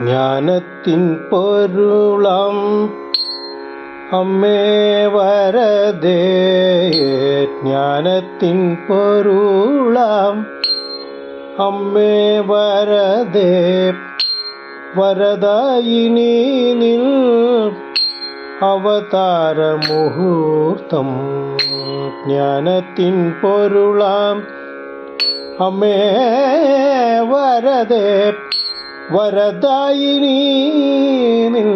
ജ്ഞാനത്തിൻ പൊരുളം. അമ്മേ വരദേ ജ്ഞാനത്തിൻ പൊരുളാം. അമ്മേ വരദേ വരദായിനി നിൽ. അവതാര മുഹൂർത്തം ജ്ഞാനത്തിൻ പൊരുളാം. അമ്മേ വരദേ വരദായിനി നിൽ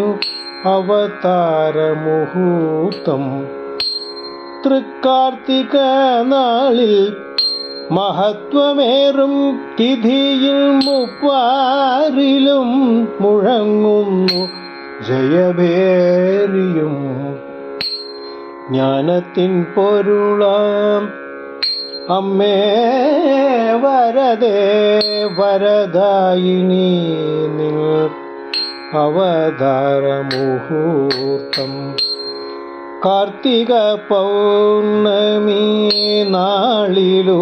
അവതാര മുഹൂർത്തം തൃക്കാർത്തിക നാളിൽ മഹത്വമേറും തിഥിയിൽ മുപ്പാറിലും മുഴങ്ങുന്നു ജയഭേരിയും ജ്ഞാനത്തിൻ പൊരുളാം അമ്മേ വരദേ വരദായിനി നിൽ അവതാര മുഹൂർത്തം. കാർത്തിക പൗർണമി നാളിലുദിച്ചുയർന്നു.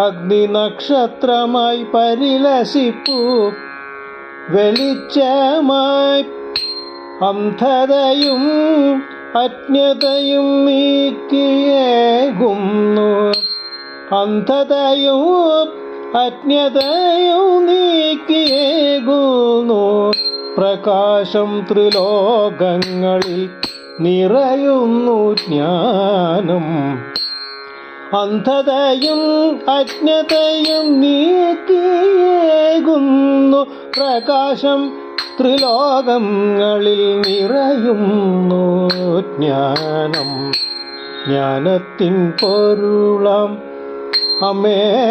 അഗ്നി നക്ഷത്രമായി പരിലസിപ്പു. വെളിച്ചമായി അന്ധതയും അജ്ഞതയും നീക്കിയേകുന്നു. അന്ധതയും അജ്ഞതയും നീക്കിയേകുന്നു. പ്രകാശം ത്രിലോകങ്ങളിൽ നിറയുന്നു ജ്ഞാനം. അന്ധതയും അജ്ഞതയും നീക്കിയേകുന്നു. പ്രകാശം ത്രിലോകങ്ങളിൽ നിറയുന്നു. ജ്ഞാനം ജ്ഞാനത്തിൻ പൊരുളം. അമേ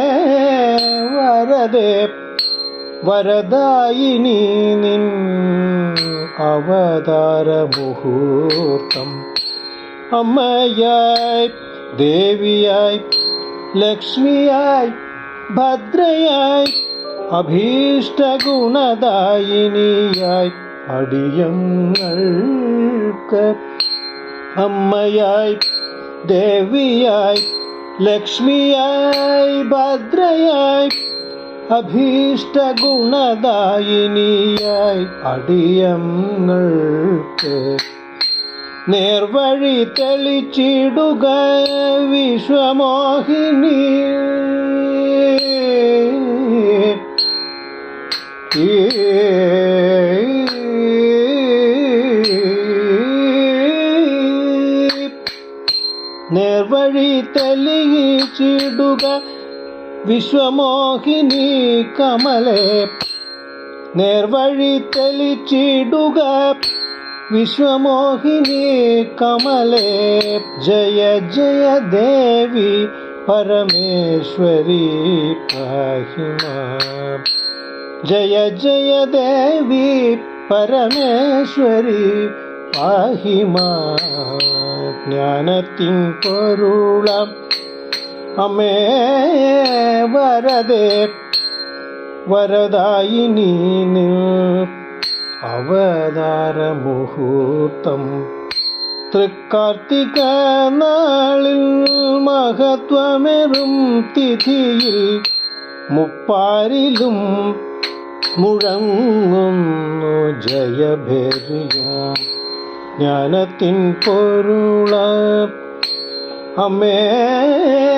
വരദേ വരദായിനി നിൻ അവതാരമുഹൂർത്തം. അമ്മയായി ദേവിയായി ലക്ഷ്മിയായി ഭദ്രയായി അഭീഷ്ടഗുണദായിനിയായി. അടിയങ്ങൾക്ക് അമ്മയായി ദേവിയായി ലക്ഷ്മിയായി ഭദ്രയായി അഭീഷ്ടഗുണദായിനിയായി അടിയങ്ങൾക്ക് നേർവഴി തെളിച്ചിടുക വിശ്വമോഹിനി. నేర్వడి తెలిగి చీడుగా విశ్వమోహిని కమలే. నేర్వడి తెలిచిడుగా విశ్వమోహిని కమలే. జయ జయ దేవి పరమేశ్వరి పహిమా జయ జయ దేవి పరమేశ్వరి పహిమా ജ്ഞാനത്തിൻ பொருளம் அமே വരദേ വരദായിനി നിൽ. അവതാര മുഹൂർത്തം തൃക്കാർത്തിക നാളിൽ മഹത്വമെറും തിഥിയിൽ മുപ്പാരിലും മുഴങ്ങുന്നു ജയഭേരിയും പൊരുള. അമ്മേ വരദേ